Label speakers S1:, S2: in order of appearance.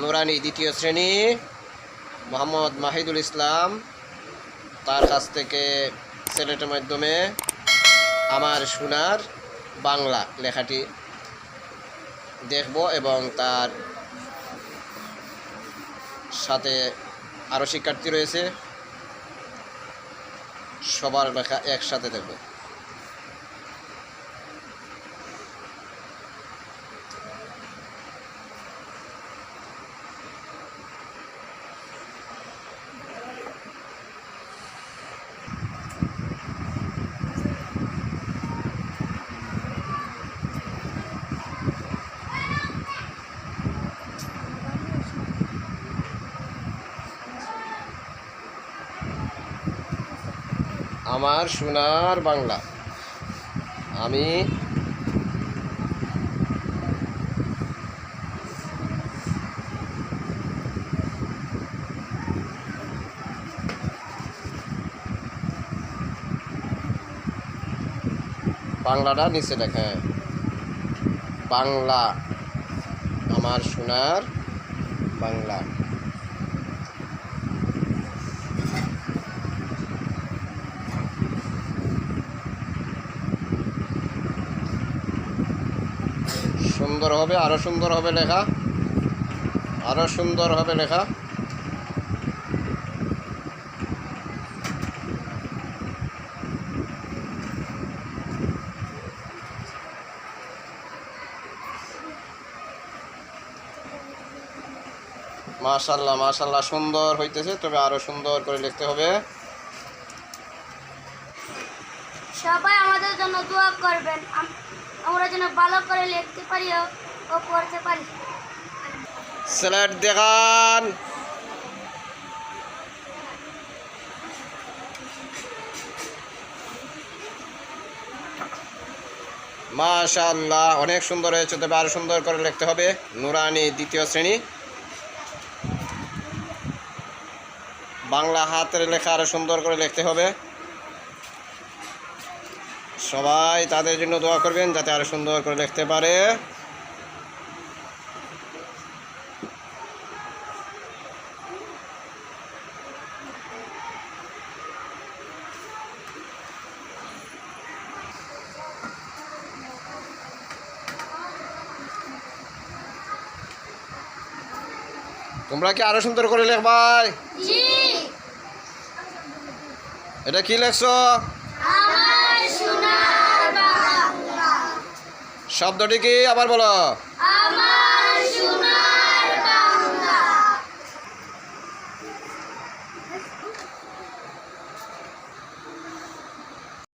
S1: নুরানি দ্বিতীয় শ্রেণি, মোহাম্মদ মাহিদুল ইসলাম, তার কাছ থেকে সেলেটের মাধ্যমে আমার সোনার বাংলা লেখাটি দেখব এবং তার সাথে আরও শিক্ষার্থী রয়েছে। সবার লেখা একসাথে দেখব। আমার সোনার বাংলা। আমি বাংলাটা নিচে লেখা বাংলা আমার সোনার বাংলা। সুন্দর হবে, আরও সুন্দর হবে লেখা। আরও সুন্দর হবে লেখা। মাশাল্লাহ মাশাল্লাহ, সুন্দর হইতেছে, তবে আরও সুন্দর করে লিখতে হবে।
S2: সবাই আমাদের জন্য দোয়া করবেন। আমরা যেন ভালো করে লিখতে পারি ও- পড়তে পারি।
S1: স্যালাড দেখান। মাশাআল্লাহ, অনেক সুন্দর হয়েছে, তবে আরও সুন্দর করে লিখতে হবে। নুরানি দ্বিতীয় শ্রেণি। বাংলা হাতের লেখা আরও সুন্দর করে লিখতে হবে। সবাই তাদের জন্য দোয়া করবেন যাতে আরও সুন্দর করে লিখতে পারে। তোমরা কি আরও সুন্দর করে লেখবাই
S2: জি।
S1: এটা কি লেখছো? শব্দটি কি? আবার বলো।